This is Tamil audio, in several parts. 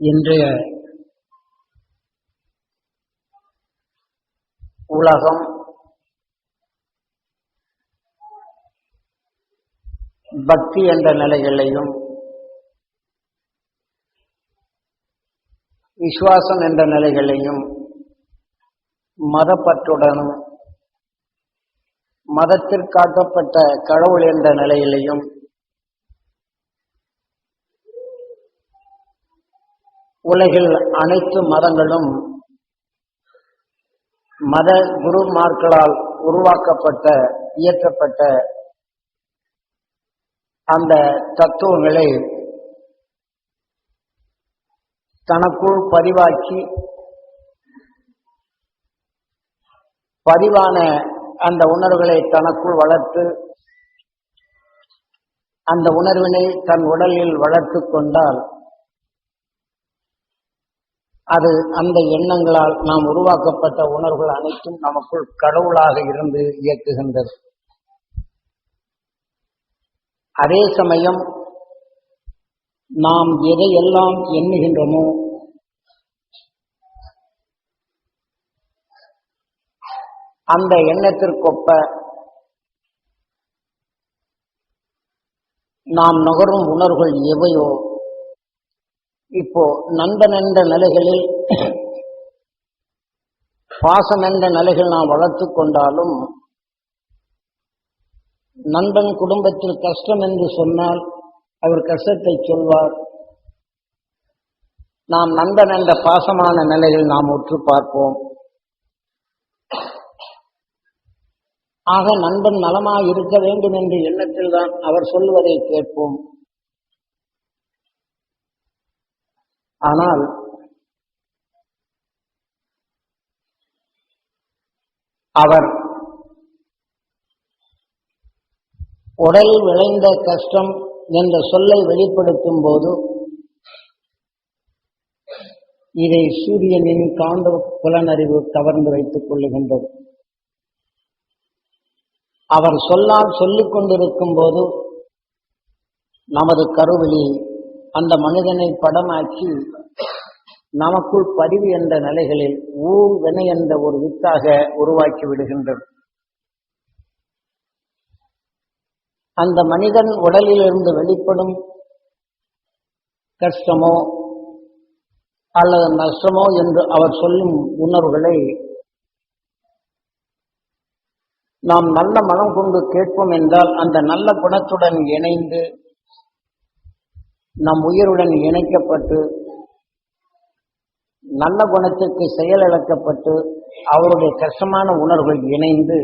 இன்றைய உலகம் பக்தி என்ற நிலைகளையும் விசுவாசம் என்ற நிலைகளையும் மதப்பற்றுடனும் மதத்திற்காட்டப்பட்ட கடவுள் என்ற நிலையிலையும் உலகில் அனைத்து மதங்களும் மத குருமார்களால் உருவாக்கப்பட்ட இயற்றப்பட்ட அந்த தத்துவங்களை தனக்குள் பதிவாக்கி பதிவான அந்த உணர்வுகளை தனக்குள் வளர்த்து அந்த உணர்வினை தன் உடலில் வளர்த்து கொண்டால் அது அந்த எண்ணங்களால் நாம் உருவாக்கப்பட்ட உணர்வுகள் அனைத்தும் நமக்குள் கடவுளாக இருந்து இயக்குகின்றது. அதே சமயம் நாம் எதையெல்லாம் எண்ணுகின்றோமோ அந்த எண்ணத்திற்கொப்ப நாம் நுகரும் உணர்வுகள் எவையோ இப்போ நண்பன் என்ற நிலைகளில் பாசம் என்ற நிலைகள் நாம் வளர்த்து கொண்டாலும் நண்பன் குடும்பத்தில் கஷ்டம் என்று சொன்னால் அவர் கஷ்டத்தை சொல்வார். நாம் நண்பன் என்ற பாசமான நிலையில் நாம் உற்று பார்ப்போம். ஆக நண்பன் நலமாக இருக்க வேண்டும் என்ற எண்ணத்தில் தான் அவர் சொல்வதை கேட்போம். ஆனால் அவர் உடல் விளைந்த கஷ்டம் என்ற சொல்லை வெளிப்படுத்தும் போது இதை சூரியனின் காந்த புலனறிவு கவர்ந்து வைத்துக் கொள்ளுகின்றது. அவர் சொல்லால் சொல்லிக் கொண்டிருக்கும் போது நமது கருவிழி அந்த மனிதனை படமாக்கி நமக்குள் பதிவு என்ற நிலைகளில் ஊர் வினை என்ற ஒரு வித்தாக உருவாக்கி விடுகின்றது அந்த மனிதன் உடலிலிருந்து வெளிப்படும் கஷ்டமோ அல்லது நஷ்டமோ என்று அவர் சொல்லும் உணர்வுகளை நாம் நல்ல மனம் கொண்டு கேட்போம் என்றால் அந்த நல்ல குணத்துடன் இணைந்து நம் உயிருடன் இணைக்கப்பட்டு நல்ல குணத்திற்கு செயலிழக்கப்பட்டு அவருடைய கஷ்டமான உணர்வுகள் இணைந்து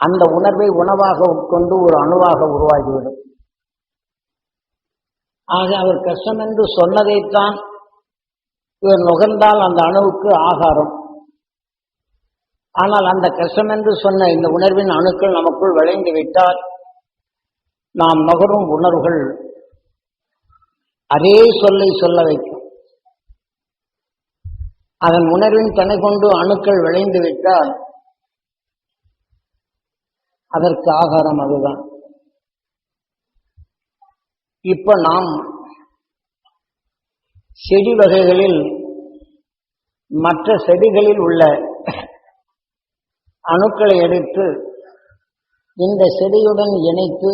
அந்த உணர்வை உணவாக உட்கொண்டு ஒரு அணுவாக உருவாகிவிடும். ஆக அவர் கஷ்டம் என்று சொன்னதைத்தான் இவர் நுகர்ந்தால் அந்த அணுவுக்கு ஆகாரம். ஆனால் அந்த கஷ்டம் என்று சொன்ன இந்த உணர்வின் அணுக்கள் நமக்குள் விளைந்து விட்டால் நாம் நுகரும் உணர்வுகள் அதே சொல்லை சொல்ல வைக்கும். அதன் உணர்வின் தனை கொண்டு அணுக்கள் விளைந்து விட்டால் அதற்கு ஆகாரம் அதுதான். இப்ப நாம் செடி வகைகளில் மற்ற செடிகளில் உள்ள அணுக்களை எடுத்து இந்த செடியுடன் இணைத்து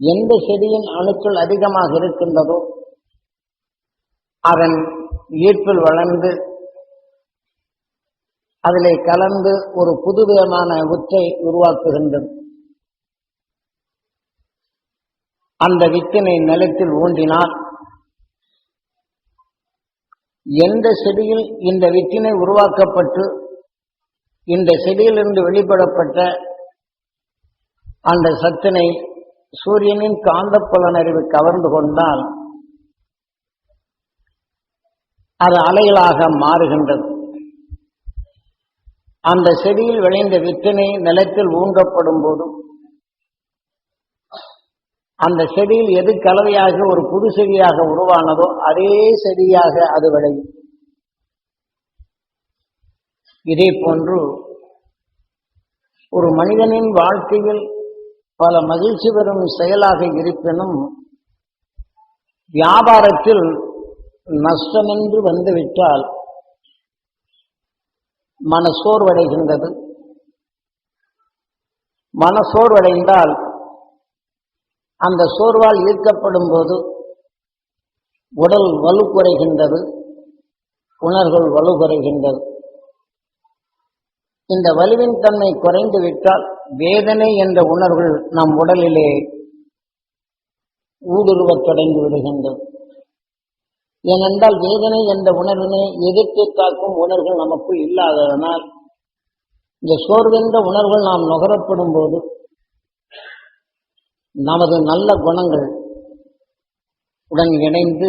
எந்த செடியின் அணுக்கள் அதிகமாக இருக்கின்றதோ அதன் ஈர்ப்பில் வளர்ந்து அதிலே கலந்து ஒரு புதுவிதமான வித்தை உருவாக்குகின்றது. அந்த வித்தினை நிலத்தில் ஊன்றினால் எந்த செடியில் இந்த வித்தினை உருவாக்கப்பட்டு இந்த செடியிலிருந்து வெளிப்படப்பட்ட அந்த சத்தினை சூரியனின் காந்த புலனறிவு கவர்ந்து கொண்டால் அது அலைகளாக மாறுகின்றது. அந்த செடியில் விளைந்த வித்தனை நிலத்தில் ஊங்கப்படும் போதும் அந்த செடியில் எது கலவையாக ஒரு புது செடியாக உருவானதோ அதே செடியாக அது விளையும். இதே போன்று ஒரு மனிதனின் வாழ்க்கையில் பல மகிழ்ச்சி பெறும் செயலாக இருப்பினும் வியாபாரத்தில் நஷ்டமென்று வந்துவிட்டால் மனசோர்வடைகின்றது. மனசோர்வடைந்தால் அந்த சோர்வால் ஈர்க்கப்படும் போது உடல் வலு குறைகின்றது உணர்வுகள் வலு குறைகின்றது இந்த வலுவின் தன்மை குறைந்து விட்டால் வேதனை என்ற உணர்வுகள் நம் உடலிலே ஊடுருவத் தொடங்கி விடுகின்றது ஏனென்றால் வேதனை என்ற உணர்வினை எதிர்த்து காக்கும் உணர்வுகள் நமக்குள் இல்லாததனால் இந்த சோர்வென்ற உணர்வுகள் நாம் நுகரப்படும் போது நமது நல்ல குணங்கள் உடன் இணைந்து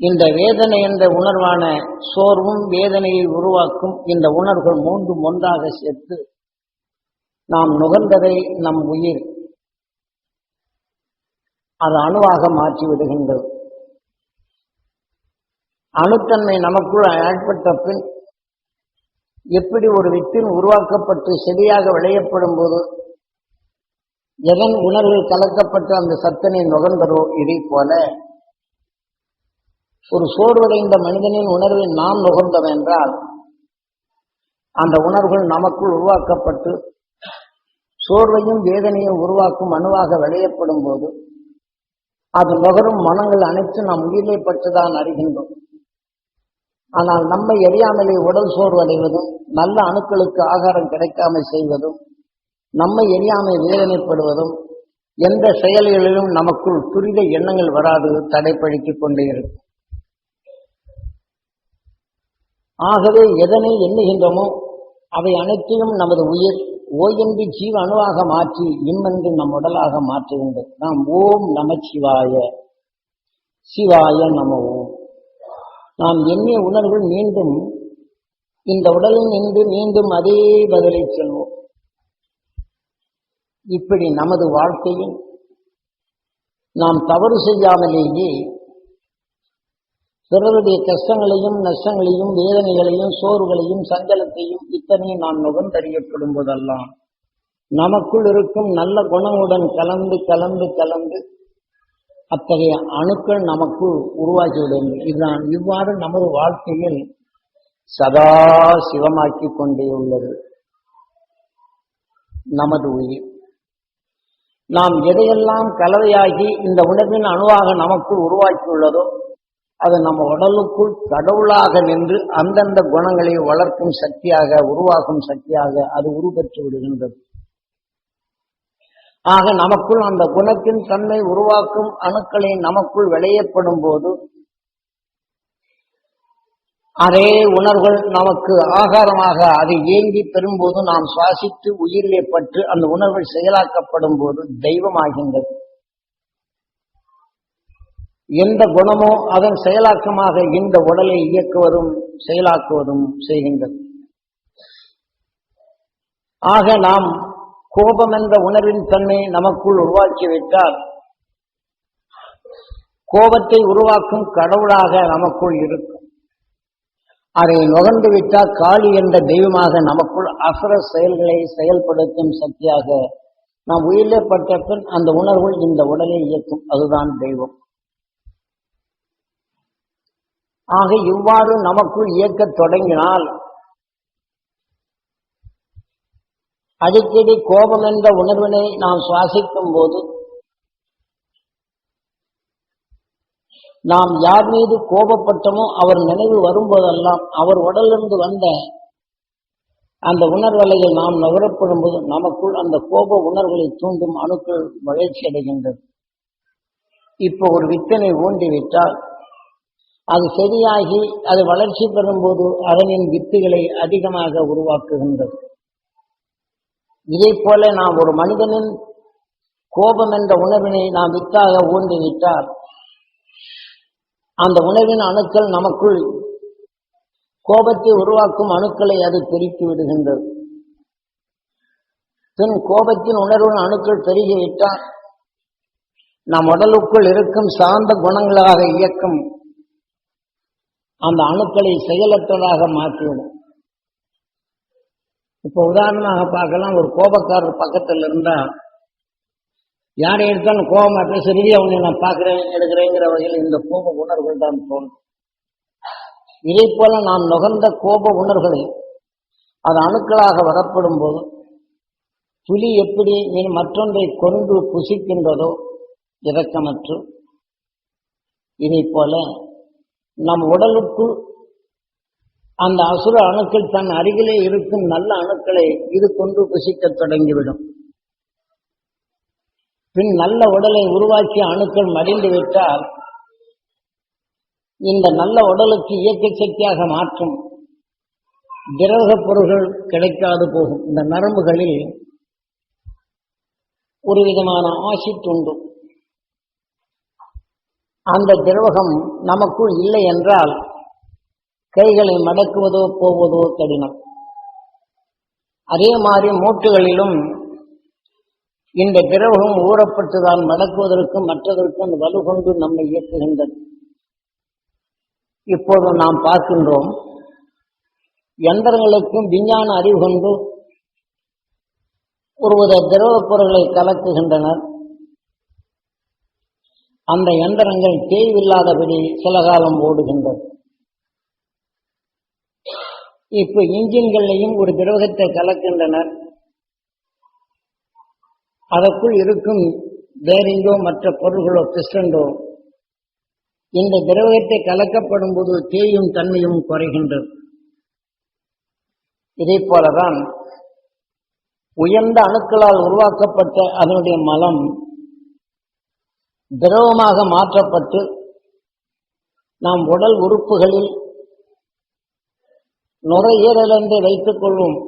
இந்த வேதனை என்ற உணர்வான சோர்வும் வேதனையை உருவாக்கும் இந்த உணர்வுகள் மூன்றும் ஒன்றாக சேர்த்து நாம் நுகர்ந்ததை நம் உயிர். அது அணுவாக மாற்றிவிடுகின்றது. அணுத்தன்மை நமக்குள் ஏற்பட்ட பின் எப்படி ஒரு வித்தின் உருவாக்கப்பட்டு செடியாக விளையப்படும் போது எதன் உணர்வில் கலக்கப்பட்டு அந்த சத்தனை நுகர்ந்ததோ இதை போல ஒரு சோர்வடைந்த மனிதனின் உணர்வை நாம் நுகர்ந்தவென்றால் அந்த உணர்வுகள் நமக்குள் உருவாக்கப்பட்டு சோர்வையும் வேதனையும் உருவாக்கும் அணுவாக விளையப்படும் போது அது நுகரும் மனங்கள் அனைத்தும் நாம் உயிரை பற்றுதான் அறிகின்றோம். ஆனால் நம்மை எரியாமலே உடல் சோர்வடைவதும் நல்ல அணுக்களுக்கு ஆகாரம் கிடைக்காமல் செய்வதும் நம்மை எரியாமல் வேதனைப்படுவதும் எந்த செயல்களிலும் நமக்குள் துரித எண்ணங்கள் வராது தடைப்படுத்திக் கொண்டே இருக்கும். ஆகவே எதனை எண்ணுகின்றோமோ அவை அனைத்தையும் நமது உயிர் ஓயன்பி ஜீவ அணுவாக மாற்றி இம்மன்று நம் உடலாக மாற்றுகின்றது நாம் ஓம் நம சிவாய. சிவாய நம ஓம். நாம் எண்ணிய உணர்வு மீண்டும் இந்த உடலில் நின்று மீண்டும் அதே பதிலை செல்வோம். இப்படி நமது வாழ்க்கையில் நாம் தவறு செய்யாமலேயே பிறருடைய கஷ்டங்களையும் நஷ்டங்களையும் வேதனைகளையும் சோர்வுகளையும் சஞ்சலத்தையும் இத்தனையும் நாம் நுகர்ந்தறியப்படும் போதெல்லாம் நமக்குள் இருக்கும் நல்ல குணங்களுடன் கலந்து கலந்து கலந்து அத்தகைய அணுக்கள் நமக்குள் உருவாகிவிடும். இதுதான் இவ்வாறு நமது வாழ்க்கையில் சதா சிவமாக்கி கொண்டே உள்ளது. நமது உயிர். நாம் எதையெல்லாம் கலவையாகி இந்த உணர்வின் அணுவாக நமக்குள் உருவாக்கியுள்ளதோ அது நம்ம உடலுக்குள் கடவுளாக நின்று அந்தந்த குணங்களை வளர்க்கும் சக்தியாக உருவாக்கும் சக்தியாக அது உருப்பெற்று விடுகின்றது. ஆக நமக்குள் அந்த குணத்தின் தன்மை உருவாக்கும் அணுக்களை நமக்குள் விளையப்படும் போது அதே உணர்வுகள் நமக்கு ஆகாரமாக அதை ஏங்கி பெறும்போது நாம் சுவாசித்து உயிரிலே பட்டு அந்த உணர்வுகள் செயலாக்கப்படும் போது தெய்வமாகின்றது. எந்த குணமோ அதன் செயலாக்கமாக இந்த உடலை இயக்குவதும் செயலாக்குவதும் செய்கின்றது. ஆக நாம் கோபம் என்ற உணர்வின் தன்மை நமக்குள் உருவாக்கிவிட்டால் கோபத்தை உருவாக்கும் கடவுளாக நமக்குள் இருக்கும். அதை நுகர்ந்து விட்டால் காளி என்ற தெய்வமாக நமக்குள் அசுர செயல்களை செயல்படுத்தும் சக்தியாக நாம் உயிரிலே பட்ட பின் அந்த உணர்வு இந்த உடலை இயக்கும். அதுதான் தெய்வம். ஆக இவ்வாறு நமக்குள் இயக்கத் தொடங்கினால் அடிக்கடி கோபம் என்ற உணர்வினை நாம் சுவாசிக்கும் போது நாம் யார் மீது கோபப்பட்டமோ அவர் நினைவு வரும்போதெல்லாம் அவர் உடலிருந்து வந்த அந்த உணர்வலையில் நாம் நுகரப்படும் போது நமக்குள் அந்த கோப உணர்வுகளை தூண்டும் அணுக்கள் வளர்ச்சி அடைகின்றது. இப்போ ஒரு வித்தனை ஊண்டிவிட்டால் அது சரியாகி அது வளர்ச்சி பெறும்போது அதனின் வித்துகளை அதிகமாக உருவாக்குகின்றது. இதே போல நாம் ஒரு மனிதனின் கோபம் என்ற உணர்வினை நாம் வித்தாக ஊண்டிவிட்டால் அந்த உணர்வின் அணுக்கள் நமக்குள் கோபத்தை உருவாக்கும் அணுக்களை அது பெருக்கி விடுகின்றது. பின் கோபத்தின் உணர்வின் அணுக்கள் பெருகிவிட்டால் நம் உடலுக்குள் இருக்கும் சார்ந்த குணங்களாக இயக்கும் அந்த அணுக்களை செயலற்றதாக மாற்றிவிடும். இப்ப உதாரணமாக பார்க்கலாம் ஒரு கோபக்காரர் பக்கத்தில் இருந்தா யாரை எடுத்தாலும் கோபம் பேச ரீதியா உன்னை நான் பார்க்கிறேன் எடுக்கிறேங்கிற வகையில் இந்த கோப உணர்வுகள் தான் தோன்றும். இதை போல நாம் நுகர்ந்த கோப உணர்வுகளை அது அணுக்களாக வரப்படும் போது புலி எப்படி மற்றொன்றை கொண்டு புசிக்கின்றதோ இரக்கமற்று இதை போல நம் உடலுக்குள் அந்த அசுர அணுக்கள் தன் அருகிலே இருக்கும் நல்ல அணுக்களை இது கொண்டு புசிக்கத் தொடங்கிவிடும். பின் நல்ல உடலை உருவாக்கிய அணுக்கள் மடிந்து விட்டால் இந்த நல்ல உடலுக்கு இயக்க சக்தியாக மாற்றும் திரவக பொருள்கள் கிடைக்காது போகும். இந்த நரம்புகளில் ஒரு விதமான ஆசிட் உண்டு. அந்த திரவகம் நமக்குள் இல்லை என்றால் கைகளை மடக்குவதோ போவதோ கடினம். அதே மாதிரி மூட்டுகளிலும் இந்த திரவகம் ஊறப்பட்டுதான் மடக்குவதற்கும் மற்றதற்கும் வலு கொண்டு நம்மை இயக்குகின்றது. இப்போது நாம் பார்க்கின்றோம் எந்திரங்களுக்கும் விஞ்ஞான அறிவு கொண்டு ஒருவித திரவப் பொருள்களை கலக்குகின்றனர். அந்த எந்திரங்கள் தேய்வில்லாதபடி சில காலம் ஓடுகின்றது. இப்ப இன்ஜின்கள்லையும் ஒரு திரவகத்தை கலக்கின்றனர். அதற்குள் இருக்கும் பேரிங்கோ மற்ற பொருள்களோ பிஸ்டண்டோ இந்த திரவகத்தை கலக்கப்படும் போது தேயும் தன்மையும் குறைகின்றது. இதே போலதான் உயர்ந்த அணுக்களால் உருவாக்கப்பட்ட அதனுடைய மலம் திரவமாக மாற்றப்பட்டு நாம் உடல் உறுப்புகளில் நுரையீரல் என்று வைத்துக் கொள்வோம்.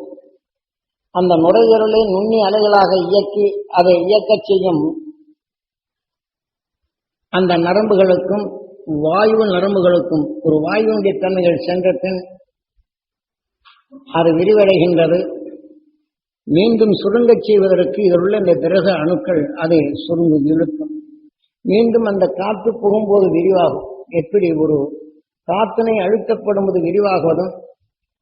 அந்த நுரையீரலை நுண்ணி அலைகளாக இயக்கி அதை இயக்கச் செய்யும் அந்த நரம்புகளுக்கும் வாயு நரம்புகளுக்கும் ஒரு வாயுவினுடைய தன்மைகள் சென்ற பின் அது விரிவடைகின்றது. மீண்டும் சுருங்கச் செய்வதற்கு இதில் உள்ள இந்த கிரக அணுக்கள் அதை சுருங்கு இழுக்கும். மீண்டும் அந்த காற்று புகும்போது விரிவாகும். எப்படி? ஒரு காற்றினை அழுத்தப்படும் போது விரிவாகுவதும்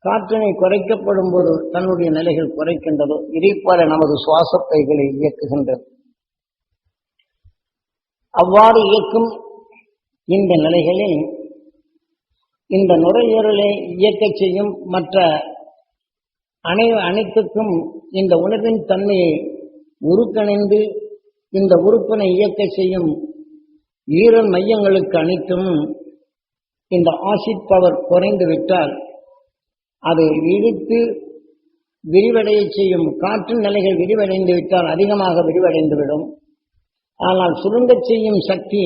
காற்றினை குறைக்கப்படும் போது தன்னுடைய நிலைகள் குறைக்கின்றதோ இதே போல நமது சுவாச பைகளை இயக்குகின்றது. அவ்வாறு இயக்கும் இந்த நிலைகளில் இந்த நுரையீரலை இயக்கச் செய்யும் மற்ற அனை அனைத்துக்கும் இந்த உணர்வின் தன்மையை உருக்கணிந்து இந்த உறுப்பினை இயக்க செய்யும் ஈரல் மையங்களுக்கு அனைத்தும் இந்த ஆசிட் பவர் குறைந்து விட்டால் அதை இழுத்து விரிவடைய செய்யும் காற்றின் நிலைகள் விரிவடைந்து விட்டால் அதிகமாக விரிவடைந்துவிடும். ஆனால் சுருங்கச் செய்யும் சக்தி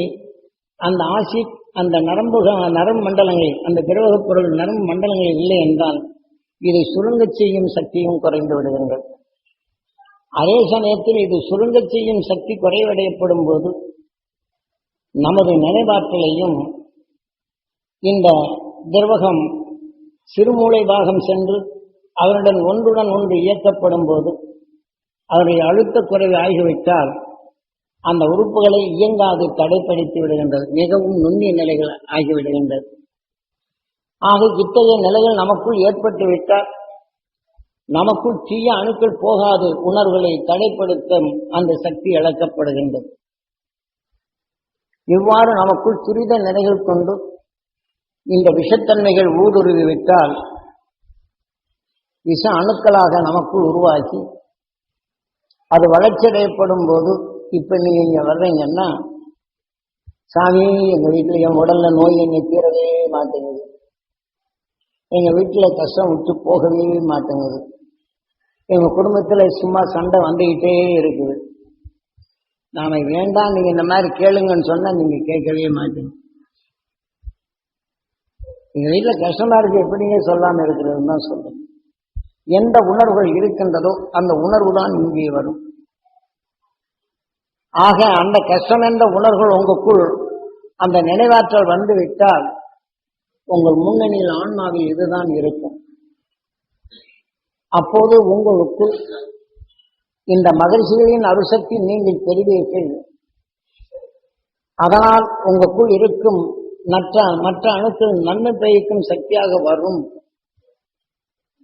அந்த ஆசிட் அந்த நரம்பு நரம்பு மண்டலங்களில் அந்த திரவகப் பொருள் நரம்பு மண்டலங்கள் இல்லை என்றால் இதை சுருங்கச் செய்யும் சக்தியும் குறைந்து விடுகின்றது அதே சமயத்தில் இது சுருங்கச் செய்யும் சக்தி குறைவடையப்படும் போது நமது நினைவாற்றலையும் இந்த திரவகம் சிறுமூளை பாகம் சென்று அவருடன் ஒன்றுடன் ஒன்று இயக்கப்படும் போது அவருடைய அழுத்த குறைவு ஆகிவிட்டால் அந்த உறுப்புகளை இயங்காது தடைப்படுத்தி விடுகின்றது. மிகவும் நுண்ணிய நிலைகள் ஆகிவிடுகின்றது. ஆக இத்தகைய நிலைகள் நமக்குள் ஏற்பட்டுவிட்டால் நமக்குள் தீய அணுக்கள் போகாது உணர்வுகளை தடைப்படுத்த அந்த சக்தி இழக்கப்படுகின்றது. இவ்வாறு நமக்குள் துரித நிலைகள் கொண்டு இந்த விஷத்தன்மைகள் ஊடுருவி விட்டால் விஷ அணுக்களாக நமக்குள் உருவாக்கி அது வளர்ச்சியடையப்படும் போது இப்ப நீங்க வர்றீங்கன்னா சாமி எங்க வீட்டுல என் உடல்ல நோய் என்னை தீரவே மாட்டேங்குது. எங்க வீட்டுல கஷ்டம் விட்டு போகவே மாட்டேங்குது. எங்க குடும்பத்துல சும்மா சண்டை வந்துகிட்டே இருக்குது. நாம வேண்டாம் நீங்க இந்த மாதிரி கேளுங்கன்னு சொன்னா நீங்க கேட்கவே மாட்டீங்க. எங்க வீட்டுல கஷ்டமா இருக்கு எப்படிங்க சொல்லாம இருக்கிறதுன்னு தான் சொல்றேன். எந்த உணர்வுகள் இருக்கின்றதோ அந்த உணர்வு தான் இங்கே வரும். ஆக அந்த கஷ்டம் என்ற உணர்வுகள் உங்களுக்குள் அந்த நினைவாற்றல் வந்து விட்டால் உங்கள் முன்னணியில் ஆன்மாவில் இதுதான் இருக்கும். அப்போது உங்களுக்குள் இந்த மகிழ்ச்சிகளின் அருசக்தி நீங்கள் பெறுவீர்கள். அதனால் உங்களுக்குள் இருக்கும் மற்ற மற்ற அணுக்கள் நன்மை பயக்கும் சக்தியாக வரும்.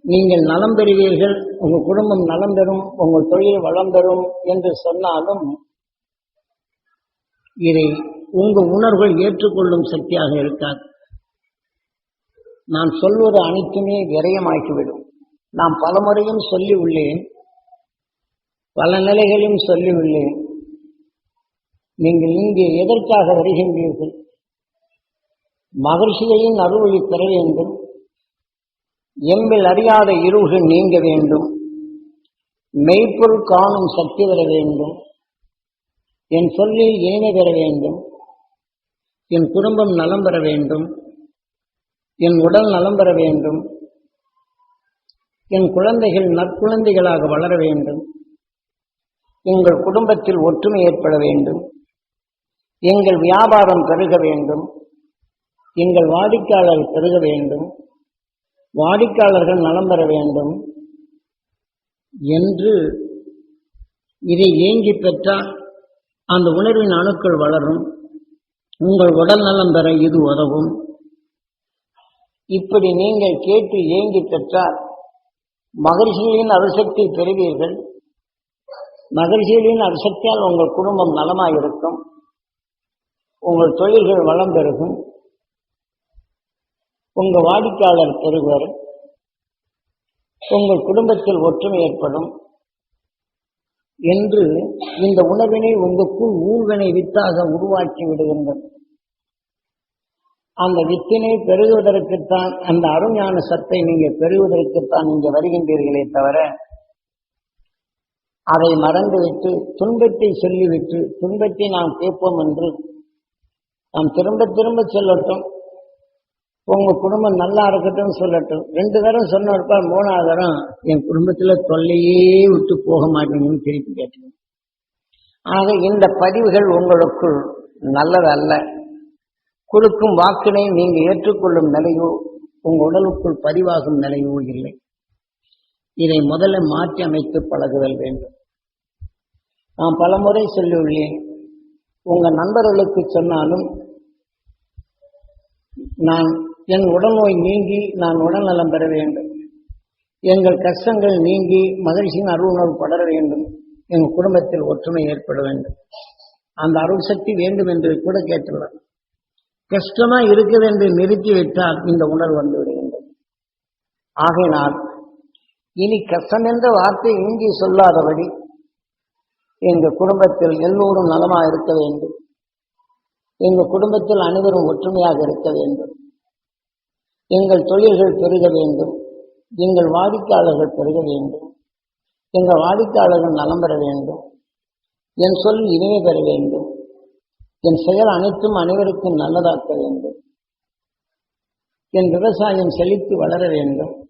நீங்கள் நலம் பெறுவீர்கள் உங்கள் குடும்பம் நலம் பெறும் உங்கள் தொழில் வளம் பெறும் என்று சொன்னாலும் இதை உங்கள் உணர்வுகள் ஏற்றுக்கொள்ளும் சக்தியாக இருக்காது. நான் சொல்வது அனைத்துமே விரயமாகிவிடும். நான் பலமுறையும் சொல்லி உள்ளேன் பல நிலைகளிலும் சொல்லி உள்ளேன் நீங்கள் இங்கே எதற்காக வருகின்றீர்கள்? மகிழ்ச்சியையும் அருள்வழி பெற வேண்டும். எம்பில் அறியாத இருள்கள் நீங்க வேண்டும். மெய்ப்பொருள் காணும் சக்தி பெற வேண்டும். என் சொல்லில் இனிமை பெற வேண்டும். என் குடும்பம் நலம் பெற வேண்டும். என் உடல் நலம் பெற வேண்டும். என் குழந்தைகள் நற்குழந்தைகளாக வளர வேண்டும். எங்கள் குடும்பத்தில் ஒற்றுமை ஏற்பட வேண்டும். எங்கள் வியாபாரம் பெருக வேண்டும். எங்கள் வாடிக்கையாளர் பெருக வேண்டும். வாடிக்கையாளர்கள் நலம் பெற வேண்டும் என்று இதை ஏங்கி பெற்றால் அந்த உணர்வின் அணுக்கள் வளரும். உங்கள் உடல் நலம் பெற இது உதவும். இப்படி நீங்கள் கேட்டு ஏங்கி பெற்றால் மகிழ்ச்சிகளின் அரிசக்தி பெறுவீர்கள். மகிழ்ச்சிகளின் அரிசக்தியால் உங்கள் குடும்பம் நலமாயிருக்கும். உங்கள் தொழில்கள் வளம் பெருகும். உங்கள் வாடிக்கையாளர் பெறுவர். உங்கள் குடும்பத்தில் ஒற்றுமை ஏற்படும். என்று இந்த உணர்வினை உங்களுக்குள் ஊழ்வினை வித்தாக உருவாக்கி விடுகின்றது அந்த வித்தினை பெருகுவதற்குத்தான் அந்த அருஞான சத்தை நீங்க பெறுவதற்குத்தான் இங்க வருகின்றீர்களே தவிர அதை மறந்துவிட்டு துன்பத்தை சொல்லிவிட்டு துன்பத்தை நாம் கேட்போம் என்று நாம் திரும்ப திரும்ப சொல்லட்டும். உங்க குடும்பம் நல்லா இருக்கட்டும் சொல்லட்டும். ரெண்டு தரம் சொன்னப்ப மூணாவது தரம் என் குடும்பத்துல தொல்லையே விட்டு போக மாட்டேங்கன்னு திருப்பி கேட்டேன் ஆக இந்த பதிவுகள் உங்களுக்குள் நல்லதல்ல. கொடுக்கும் வாக்கினை நீங்கள் ஏற்றுக்கொள்ளும் நிலையோ உங்கள் உடலுக்குள் பதிவாகும் நிலையோ இல்லை. இதை முதல்ல மாற்றி அமைத்து பழகுதல் வேண்டும். நான் பலமுறை சொல்லியுள்ளேன் உங்கள் நண்பர்களுக்கு சொன்னாலும் நான் என் உடல்நோய் நீங்கி நான் உடல்நலம் பெற வேண்டும். எங்கள் கஷ்டங்கள் நீங்கி மகிழ்ச்சியின் அருளுணர்வு படர வேண்டும். எங்கள் குடும்பத்தில் ஒற்றுமை ஏற்பட வேண்டும். அந்த அருள் சக்தி வேண்டும் என்று கூட கேட்டுள்ளார். கஷ்டமா இருக்குது என்று நிறுத்திவிட்டால் இந்த உணர்வு வந்து விடுகின்றது. ஆகையினால் இனி கஷ்டம் என்ற வார்த்தை இங்கே சொல்லாதபடி எங்கள் குடும்பத்தில் எல்லோரும் நலமா இருக்க வேண்டும். எங்கள் குடும்பத்தில் அனைவரும் ஒற்றுமையாக இருக்க வேண்டும். எங்கள் தொழில்கள் பெருக வேண்டும். எங்கள் வாடிக்கையாளர்கள் பெருக வேண்டும். எங்கள் வாடிக்கையாளர்கள் நலம் பெற வேண்டும். என் சொல் இனிமை பெற வேண்டும். என் செயல் அனைத்தும் அனைவருக்கும் நல்லதாக்க வேண்டும். என் விவசாயம் செழித்து வளர வேண்டும்.